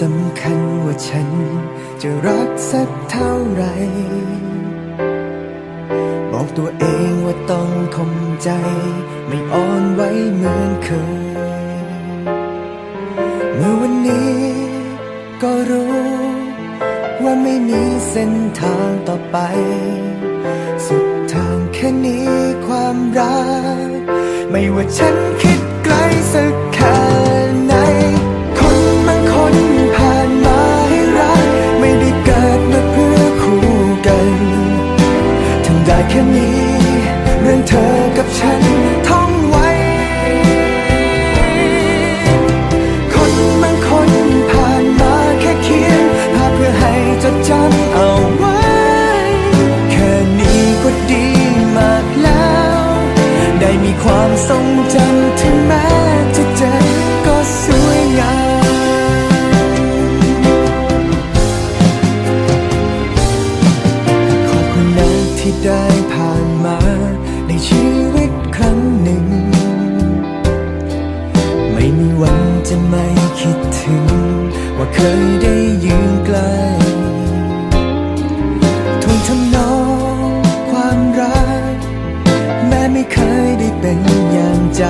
สำคัญว่าฉัน จะรักสักเท่าไร บอกตัวเองว่าต้องคมใจ ไม่อ่อนไหวเหมือนเคย เมื่อวันนี้ก็รู้ ว่าไม่มีเส้นทางต่อไป สุดทางแค่นี้ความรัก ไม่ว่าฉันคิดไกลสัก แค่นี้ เรื่องเธอกับฉัน ถึง ว่าเคยได้ยืนใกลทวงทำนองความรัก แม้ไม่เคยได้เป็นอย่างใจ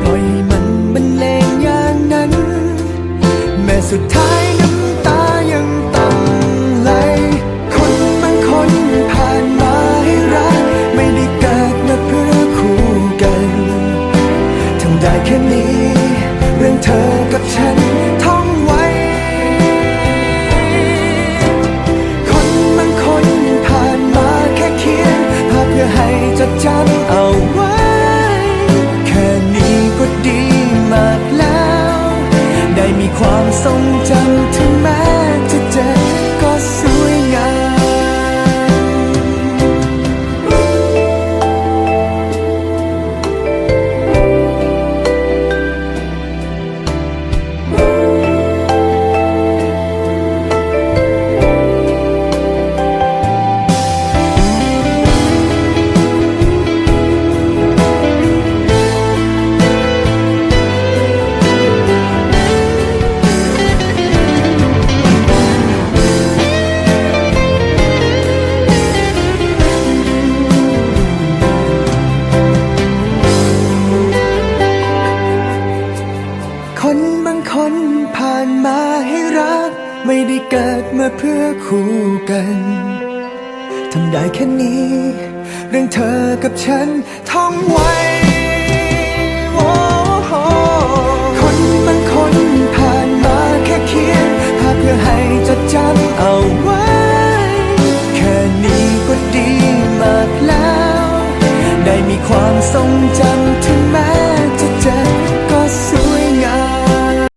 ปล่อยให้มันบรรเลงอย่างนั้น แม้สุดท้ายน้ำตายังต้องไหล คนบางคนผ่านมาให้รัก ไม่ได้เกิดมาเพื่อคู่กันทำได้แค่นี้ รื่องเธอกับฉัน เกิดมาเพื่อคู่กัน ทำได้แค่นี้ เรื่องเธอกับฉันท่องไว้คนบางคนผ่านมาแค่เขียนภาพเพื่อให้จดจำเอาไว้ แค่นี้ก็ดีมากแล้ว ได้มีความทรงจำ